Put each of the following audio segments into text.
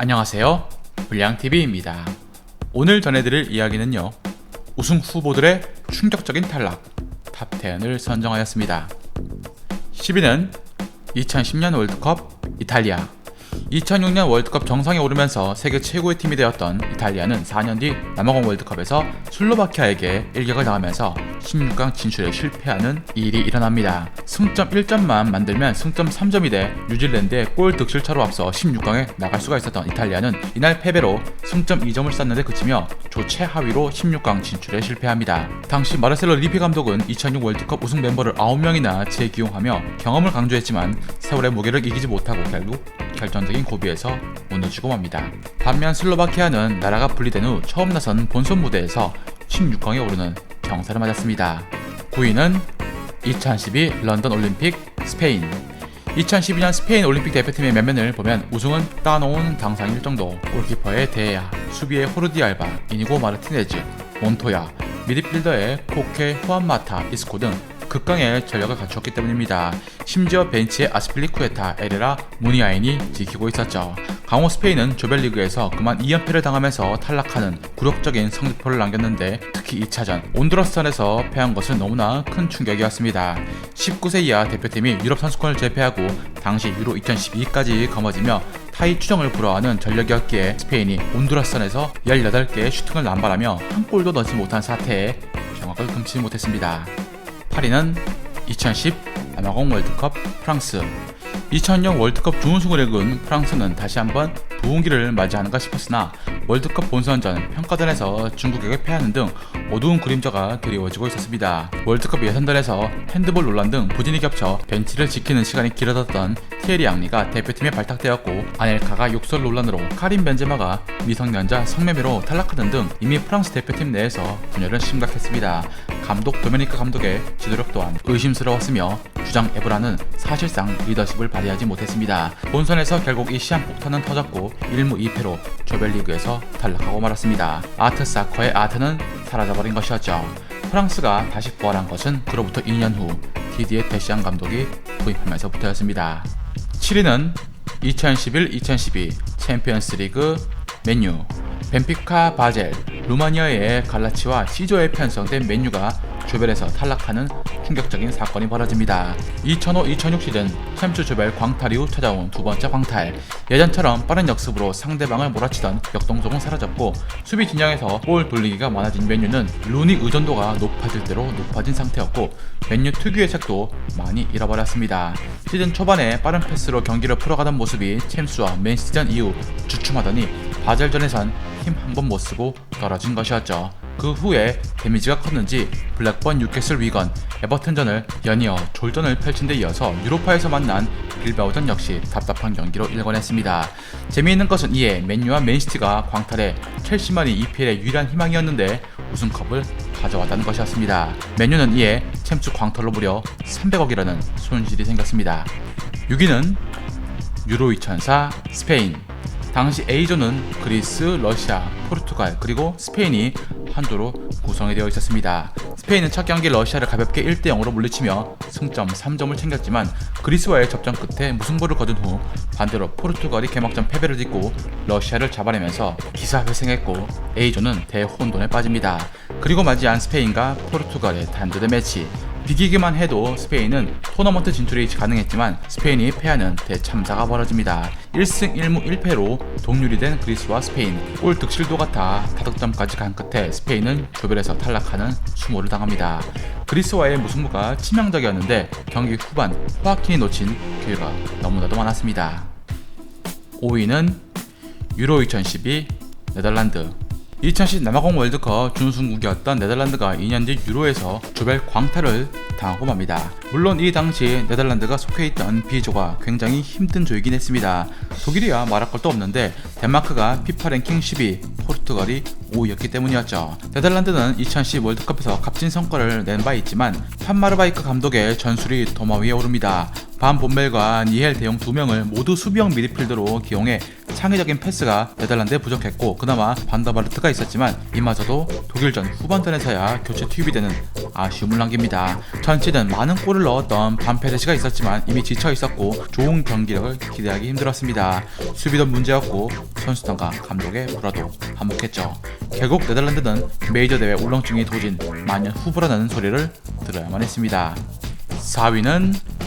안녕하세요. 불량TV입니다. 오늘 전해드릴 이야기는요. 우승 후보들의 충격적인 탈락 탑10을 선정하였습니다. 10위는 2010년 월드컵 이탈리아 2006년 월드컵 정상에 오르면서 세계 최고의 팀이 되었던 이탈리아는 4년 뒤 남아공 월드컵에서 슬로바키아에게 일격을 당하면서 16강 진출에 실패하는 일이 일어납니다. 승점 1점만 만들면 승점 3점이 돼 뉴질랜드의 골 득실차로 앞서 16강에 나갈 수가 있었던 이탈리아는 이날 패배로 승점 2점을 쌓는데 그치며 조 최하위로 16강 진출에 실패합니다. 당시 마르셀로 리피 감독은 2006 월드컵 우승 멤버를 9명이나 재기용하며 경험을 강조했지만 세월의 무게를 이기지 못하고 결국 결정적인 고비에서 무너지고 맙니다. 반면 슬로바키아는 나라가 분리된 후 처음 나선 본선 무대에서 16강에 오르는 경사를 맞았습니다. 9위는 2012 런던 올림픽 스페인 2012년 스페인 올림픽 대표팀의 면면을 보면 우승은 따놓은 당상일 정도 골키퍼의 데야, 수비의 호르디 알바, 이니고 마르티네즈, 몬토야, 미드필더의 코케, 후안마타, 이스코 등 극강의 전력을 갖추었기 때문입니다. 심지어 벤치에 아스필리쿠에타, 에레라, 무니아인이 지키고 있었죠. 강호 스페인은 조별리그에서 그만 2연패를 당하면서 탈락하는 굴욕적인 성적표를 남겼는데 특히 2차전 온두라스전에서 패한 것은 너무나 큰 충격이었습니다. 19세 이하 대표팀이 유럽 선수권을 제패하고 당시 유로 2012까지 거머쥐며 타이 추정을 불허하는 전력이었기에 스페인이 온두라스전에서 18개의 슈팅을 남발하며 한 골도 넣지 못한 사태에 경악을 금치 못했습니다. 8위는 2010 남아공 월드컵 프랑스 2000년 월드컵 준우승을 이끈 프랑스는 다시 한번 부흥기를 맞이하는가 싶었으나 월드컵 본선전 평가전에서 중국에게 패하는 등 어두운 그림자가 드리워지고 있었습니다. 월드컵 예선전에서 핸드볼 논란 등 부진이 겹쳐 벤치를 지키는 시간이 길어졌던 티에리 앙리가 대표팀에 발탁되었고 아넬카가 욕설 논란으로 카린 벤제마가 미성년자 성매매로 탈락하는 등 이미 프랑스 대표팀 내에서 분열은 심각했습니다. 감독 도메니카 감독의 지도력 또한 의심스러웠으며 주장 에브라는 사실상 리더십을 발휘하지 못했습니다. 본선에서 결국 이 시한 폭탄은 터졌고 1무 2패로 조별리그에서 탈락하고 말았습니다. 아트 사커의 아트는 사라져버린 것이었죠. 프랑스가 다시 부활한 것은 그로부터 2년 후 디디에 데시안 감독이 부임하면서부터였습니다. 7위는 2011-2012 챔피언스 리그 맨유 벤피카 바젤, 루마니아의 갈라치와 시조에 편성된 맨유가 조별에서 탈락하는 충격적인 사건이 벌어집니다. 2005-2006 시즌 챔스 조별 광탈 이후 찾아온 두 번째 광탈. 예전처럼 빠른 역습으로 상대방을 몰아치던 역동성은 사라졌고 수비 진영에서 볼 돌리기가 많아진 맨유는 루니 의존도가 높아질 대로 높아진 상태였고 맨유 특유의 색도 많이 잃어버렸습니다. 시즌 초반에 빠른 패스로 경기를 풀어가던 모습이 챔스와 맨시즌 이후 주춤하더니 바젤전에선 힘 한 번 못 쓰고 떨어진 것이었죠. 그 후에 데미지가 컸는지 블랙번 뉴캐슬 위건, 에버튼전을 연이어 졸전을 펼친 데 이어서 유로파에서 만난 빌바오전 역시 답답한 경기로 일궈냈습니다. 재미있는 것은 이에 맨유와 맨시티가 광탈해 첼시만이 EPL의 유일한 희망이었는데 우승컵을 가져왔다는 것이었습니다. 맨유는 이에 챔스 광탈로 무려 300억이라는 손실이 생겼습니다. 6위는 유로 2004 스페인 당시 A조는 그리스, 러시아, 포르투갈 그리고 스페인이 한조로 구성이 되어 있었습니다. 스페인은 첫 경기 러시아를 가볍게 1대 0으로 물리치며 승점 3점을 챙겼지만 그리스와의 접전 끝에 무승부를 거둔 후 반대로 포르투갈이 개막전 패배를 딛고 러시아를 잡아내면서 기사회생했고 A조는 대혼돈에 빠집니다. 그리고 맞이한 스페인과 포르투갈의 단두대 매치 비기기만 해도 스페인은 토너먼트 진출이 가능했지만 스페인이 패하는 대참사가 벌어집니다. 1승 1무 1패로 동률이 된 그리스와 스페인 골 득실도 같아 다득점까지 간 끝에 스페인은 조별에서 탈락하는 수모를 당합니다. 그리스와의 무승부가 치명적이었는데 경기 후반 호아킨이 놓친 기회가 너무나도 많았습니다. 5위는 유로 2012 네덜란드 2010 남아공 월드컵 준우승국이었던 네덜란드가 2년 뒤 유로에서 조별 광탈을 당하고 맙니다. 물론 이 당시 네덜란드가 속해 있던 B조가 굉장히 힘든 조이긴 했습니다. 독일이야 말할 것도 없는데 덴마크가 피파 랭킹 10위, 포르투갈이 5위였기 때문이었죠. 네덜란드는 2010 월드컵에서 값진 성과를 낸 바 있지만 판마르바이크 감독의 전술이 도마 위에 오릅니다. 반 본멜과 니헬 대용 두 명을 모두 수비형 미드필더로 기용해 창의적인 패스가 네덜란드에 부족했고 그나마 반더바르트가 있었지만 이마저도 독일전 후반전에서야 교체 투입이 되는 아쉬움을 남깁니다. 전 시즌 많은 골을 넣었던 반페르시가 있었지만 이미 지쳐 있었고 좋은 경기력을 기대하기 힘들었습니다. 수비도 문제였고 선수단과 감독의 불화도 반복했죠. 결국 네덜란드는 메이저 대회 울렁증이 도진 만년 후보라는 소리를 들어야만 했습니다. 4위는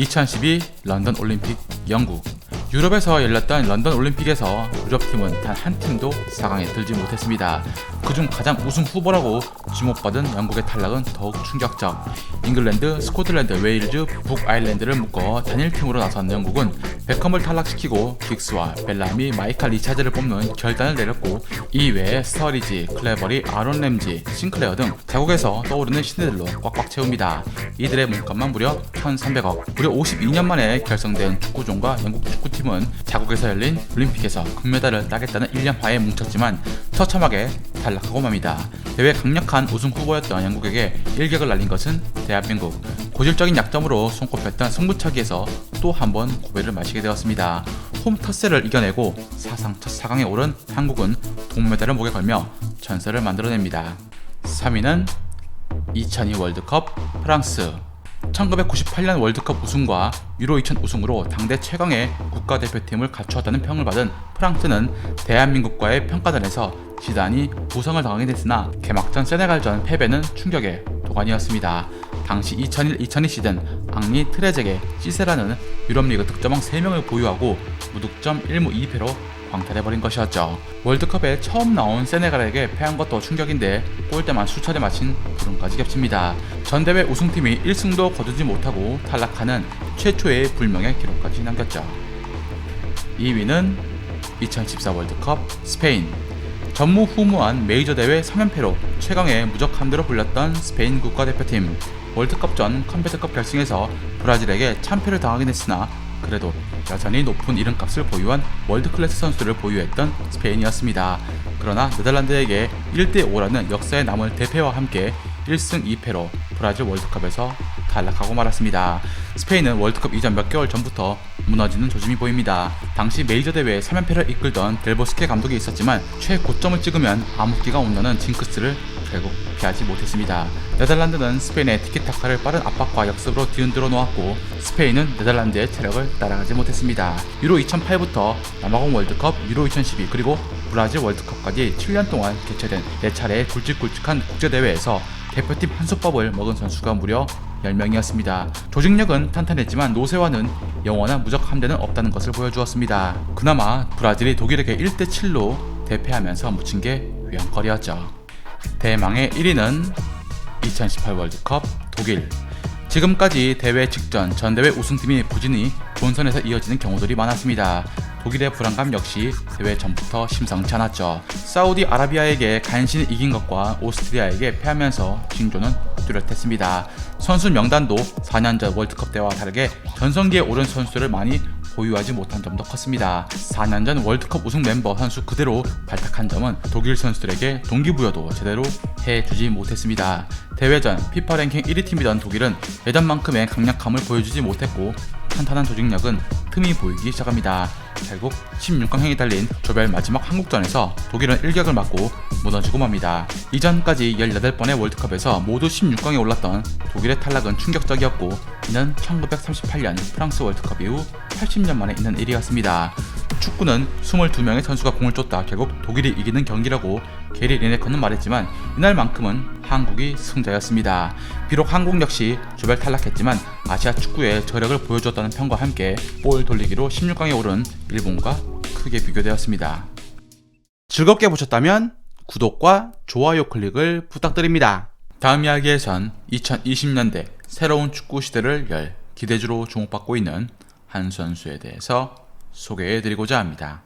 2012 런던 올림픽 영국 유럽에서 열렸던 런던 올림픽에서 유럽팀은 단 한 팀도 4강에 들지 못했습니다. 그중 가장 우승 후보라고 주목받은 영국의 탈락은 더욱 충격적. 잉글랜드, 스코틀랜드, 웨일즈, 북아일랜드를 묶어 단일팀으로 나선 영국은 베컴을 탈락시키고 긱스와 벨람이 마이칼 리차즈를 뽑는 결단을 내렸고 이 외에 스터리지, 클레버리, 아론 램지, 싱클레어 등 자국에서 떠오르는 신예들로 꽉꽉 채웁니다. 이들의 몸값만 무려 1,300억. 무려 52년 만에 결성된 축구종과 영국 축구팀 은 자국에서 열린 올림픽에서 금메달을 따겠다는 일념하에 뭉쳤지만 처참하게 탈락하고 맙니다. 대회 강력한 우승 후보였던 영국에게 일격을 날린 것은 대한민국. 고질적인 약점으로 손꼽혔던 승부차기에서 또 한 번 고배를 마시게 되었습니다. 홈 터세를 이겨내고 사상 첫 4강에 오른 한국은 동메달을 목에 걸며 전설을 만들어냅니다. 3위는 2002 월드컵 프랑스 1998년 월드컵 우승과 유로 2000 우승으로 당대 최강의 국가대표팀을 갖추었다는 평을 받은 프랑스는 대한민국과의 평가전에서 지단이 부상을 당하게 됐으나 개막전 세네갈전 패배는 충격의 도가니였습니다. 당시 2001-2002 시즌 앙리 트레제게 시세라는 유럽리그 득점왕 3명을 보유하고 무득점 1무 2패로 광탈해버린 것이었죠. 월드컵에 처음 나온 세네갈에게 패한 것도 충격인데 골대만 수차례 맞힌 불운까지 겹칩니다. 전 대회 우승팀이 1승도 거두지 못하고 탈락하는 최초의 불명의 기록까지 남겼죠. 2위는 2014 월드컵 스페인 전무후무한 메이저 대회 3연패로 최강의 무적 함대로 불렸던 스페인 국가대표팀 월드컵 전 컴퓨터컵 결승에서 브라질에게 참패를 당하긴 했으나 그래도 여전히 높은 이름값을 보유한 월드클래스 선수를 보유했던 스페인이었습니다. 그러나 네덜란드에게 1대5라는 역사에 남을 대패와 함께 1승 2패로 브라질 월드컵에서 탈락하고 말았습니다. 스페인은 월드컵 이전 몇 개월 전부터 무너지는 조짐이 보입니다. 당시 메이저 대회 3연패를 이끌던 델보스케 감독이 있었지만 최고점을 찍으면 암흑기가 온다는 징크스를 결국 피하지 못했습니다. 네덜란드는 스페인의 티키타카를 빠른 압박과 역습으로 뒤흔들어 놓았고 스페인은 네덜란드의 체력을 따라가지 못했습니다. 유로 2008부터 남아공 월드컵, 유로 2012 그리고 브라질 월드컵까지 7년 동안 개최된 4차례의 굵직굵직한 국제대회에서 대표팀 한 수법을 먹은 선수가 무려 10명이었습니다. 조직력은 탄탄했지만 노세와는 영원한 무적 함대는 없다는 것을 보여주었습니다. 그나마 브라질이 독일에게 1대7로 대패하면서 묻힌 게 위안거리였죠. 대망의 1위는 2018 월드컵 독일. 지금까지 대회 직전 전대회 우승팀이 부진히 본선에서 이어지는 경우들이 많았습니다. 독일의 불안감 역시 대회 전부터 심상치 않았죠. 사우디 아라비아에게 간신히 이긴 것과 오스트리아에게 패하면서 징조는 뚜렷했습니다. 선수 명단도 4년 전 월드컵 때와 다르게 전성기에 오른 선수를 많이 보유하지 못한 점도 컸습니다. 4년 전 월드컵 우승 멤버 선수 그대로 발탁한 점은 독일 선수들에게 동기부여도 제대로 해주지 못했습니다. 대회 전 피파 랭킹 1위 팀이던 독일은 예전만큼의 강력함을 보여주지 못했고 탄탄한 조직력은 틈이 보이기 시작합니다. 결국 16강행이 달린 조별 마지막 한국전에서 독일은 일격을 맞고 무너지고 맙니다. 이전까지 18번의 월드컵에서 모두 16강에 올랐던 독일의 탈락은 충격적이었고 이는 1938년 프랑스 월드컵 이후 80년 만에 있는 일이었습니다. 축구는 22명의 선수가 공을 쫓다 결국 독일이 이기는 경기라고 게리 리네커는 말했지만 이날만큼은 한국이 승자였습니다. 비록 한국 역시 조별 탈락했지만 아시아 축구의 저력을 보여줬다는 평과 함께 볼 돌리기로 16강에 오른 일본과 크게 비교되었습니다. 즐겁게 보셨다면 구독과 좋아요 클릭을 부탁드립니다. 다음 이야기에선 2020년대 새로운 축구 시대를 열 기대주로 주목받고 있는 한 선수에 대해서 소개해 드리고자 합니다.